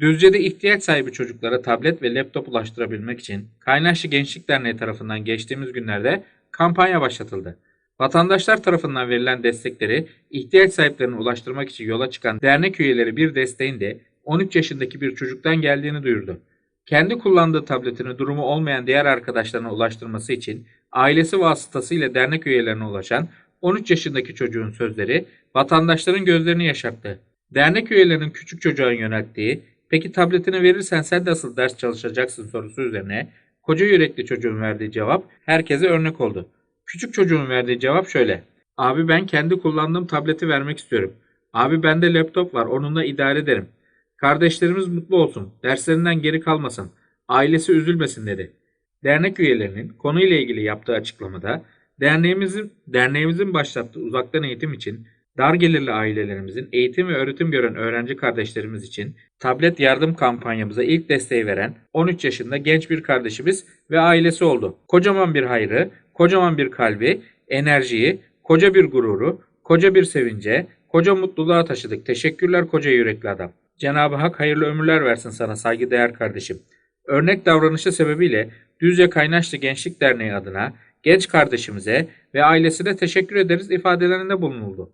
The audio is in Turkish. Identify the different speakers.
Speaker 1: Düzce'de ihtiyaç sahibi çocuklara tablet ve laptop ulaştırabilmek için Kaynaşlı Gençlik Derneği tarafından geçtiğimiz günlerde kampanya başlatıldı. Vatandaşlar tarafından verilen destekleri ihtiyaç sahiplerine ulaştırmak için yola çıkan dernek üyeleri bir desteğin de 13 yaşındaki bir çocuktan geldiğini duyurdu. Kendi kullandığı tabletini durumu olmayan diğer arkadaşlarına ulaştırması için ailesi vasıtasıyla dernek üyelerine ulaşan 13 yaşındaki çocuğun sözleri vatandaşların gözlerini yaşarttı. Dernek üyelerinin küçük çocuğa yönelttiği "Peki tabletini verirsen sen nasıl ders çalışacaksın?" sorusu üzerine koca yürekli çocuğun verdiği cevap herkese örnek oldu. Küçük çocuğun verdiği cevap şöyle: "Abi ben kendi kullandığım tableti vermek istiyorum. Abi bende laptop var, onunla idare ederim. Kardeşlerimiz mutlu olsun, derslerinden geri kalmasın, ailesi üzülmesin." dedi. Dernek üyelerinin konuyla ilgili yaptığı açıklamada derneğimizin derneğimizin başlattığı uzaktan eğitim için dar gelirli ailelerimizin eğitim ve öğretim gören öğrenci kardeşlerimiz için tablet yardım kampanyamıza ilk desteği veren 13 yaşında genç bir kardeşimiz ve ailesi oldu. Kocaman bir hayrı, kocaman bir kalbi, enerjiyi, koca bir gururu, koca bir sevince, koca mutluluğa taşıdık. Teşekkürler koca yürekli adam. Cenab-ı Hak hayırlı ömürler versin sana saygıdeğer kardeşim. Örnek davranışı sebebiyle Düzce Kaynaşlı Gençlik Derneği adına genç kardeşimize ve ailesine teşekkür ederiz ifadelerinde bulunuldu.